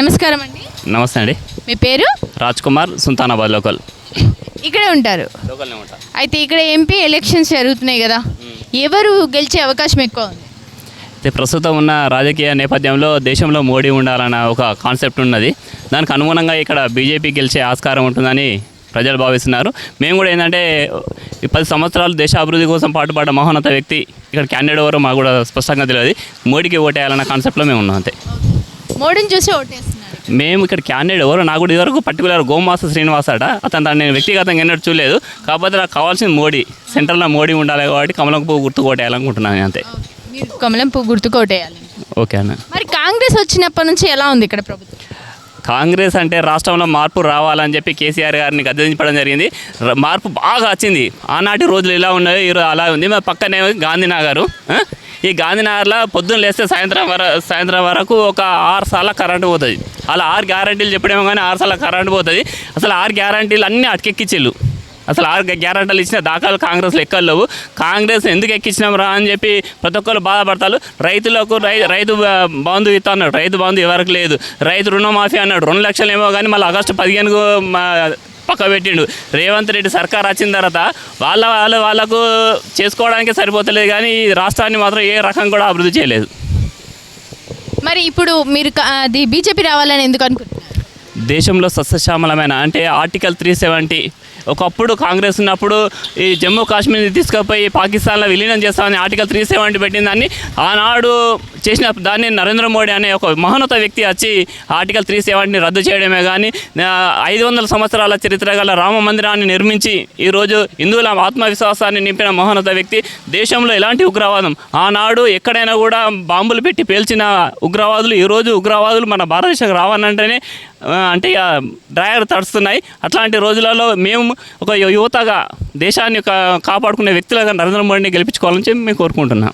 నమస్కారం అండి. నమస్తే అండి. మీ పేరు? రాజ్ కుమార్ సుల్తానాబాద్ లోకల్. ఇక్కడే ఉంటారు. అయితే ఇక్కడ ఎంపీ ఎలక్షన్స్ జరుగుతున్నాయి కదా. ఎవరు గెలిచే అవకాశం ఎక్కువ ఉంది? అయితే ప్రస్తుతం ఉన్న రాజకీయ నేపథ్యంలో దేశంలో మోడీ ఉండాలన్న ఒక కాన్సెప్ట్ ఉన్నది. దానికి అనుగుణంగా ఇక్కడ బీజేపీ గెలిచే ఆస్కారం ఉంటుందని ప్రజలు భావిస్తున్నారు. మేము కూడా ఏంటంటే పది సంవత్సరాలు దేశ అభివృద్ధి కోసం పాటుపడ్డ మహోన్నత వ్యక్తి ఇక్కడ క్యాండిడేట్ ఎవరో మాకు కూడా స్పష్టంగా తెలియదు. మోడీకి ఓటేయాలన్న కాన్సెప్ట్లో మేము ఉన్నాం అంతే. మోడీని చూసి ఓటేస్తున్నారు. మేము ఇక్కడ క్యాండిడేట్ ఎవరు? నాకు కూడా ఇదివరకు పర్టికులర్ గోమాస శ్రీనివాస్ అట అతను దాన్ని నేను వ్యక్తిగతంగా ఎన్నడూ చూడలేదు. కాకపోతే నాకు కావాల్సింది మోడీ. సెంట్రల్లో మోడీ ఉండాలి కాబట్టి కమలం పువ్వు గుర్తు కొట్టేయాలనుకుంటున్నాను అంతే. మీరు కమలం పువ్వు గుర్తుకు ఓటేయాలి. ఓకే అన్న. మరి కాంగ్రెస్ వచ్చినప్పటి నుంచి ఎలా ఉంది ఇక్కడ ప్రభుత్వం? కాంగ్రెస్ అంటే రాష్ట్రంలో మార్పు రావాలని చెప్పి కేసీఆర్ గారిని గద్దెదించడం జరిగింది. మార్పు బాగా వచ్చింది. ఆనాటి రోజులు ఇలా ఉన్నాయి ఈరోజు అలా ఉంది. మా పక్కనే గాంధీనగర్ ఈ గాంధీనగర్లో పొద్దున్న లేస్తే సాయంత్రం వర సాయంత్రం వరకు ఒక ఆరు సార్లు కరెంటు పోతుంది. అలా ఆరు గ్యారంటీలు చెప్పడేమో కానీ ఆరు సార్లు కరెంటు పోతుంది. అసలు ఆరు గ్యారంటీలు అన్నీ అటకెక్కిచ్చిళ్ళు అసలు ఆరు గ్యారంటీలు ఇచ్చిన దాఖలు కాంగ్రెస్ లెక్కలు కాంగ్రెస్ ఎందుకు ఎక్కించినాం రా అని చెప్పి ప్రతి ఒక్కరు బాధపడతారు. రైతులకు రై రైతు బంధు ఇస్తా అన్నాడు. రైతు బంధు ఎవరికి లేదు. రైతు రుణమాఫీ అన్నాడు. రెండు లక్షలు ఏమో కానీ మళ్ళీ ఆగస్టు పదిహేనుకు మా పక్క పెట్టిండు. రేవంత్ రెడ్డి సర్కార్ వచ్చిన తర్వాత వాళ్ళ వాళ్ళు వాళ్ళకు చేసుకోవడానికి సరిపోతలేదు కానీ ఈ రాష్ట్రాన్ని మాత్రం ఏ రకం కూడా అభివృద్ధి చేయలేదు. మరి ఇప్పుడు మీరు అది బీజేపీ రావాలని ఎందుకు అనుకుంటున్నారు దేశంలో సస్యశ్యామలమైన అంటే ఆర్టికల్ త్రీ సెవెంటీ. ఒకప్పుడు కాంగ్రెస్ ఉన్నప్పుడు ఈ జమ్మూ కాశ్మీర్ని తీసుకుపోయి పాకిస్తాన్లో విలీనం చేస్తామని ఆర్టికల్ త్రీ సెవెంటీ పెట్టిన దాన్ని ఆనాడు చేసిన దాన్ని నరేంద్ర మోడీ అనే ఒక మహోన్నత వ్యక్తి వచ్చి ఆర్టికల్ త్రీ సెవెంటీని రద్దు చేయడమే కానీ ఐదు వందల సంవత్సరాల చరిత్ర గల రామ మందిరాన్ని నిర్మించి ఈరోజు హిందువుల ఆత్మవిశ్వాసాన్ని నింపిన మహోన్నత వ్యక్తి. దేశంలో ఎలాంటి ఉగ్రవాదం? ఆనాడు ఎక్కడైనా కూడా బాంబులు పెట్టి పేల్చిన ఉగ్రవాదులు ఈరోజు ఉగ్రవాదులు మన భారతదేశం రావాలంటేనే అంటే ఇక డ్రైవర్ తడుస్తున్నాయి. అట్లాంటి రోజులలో మేము ఒక యువతగా దేశాన్ని కాపాడుకునే వ్యక్తులుగా నరేంద్ర మోడీని గెలిపించుకోవాలని చెప్పి మేము కోరుకుంటున్నాం.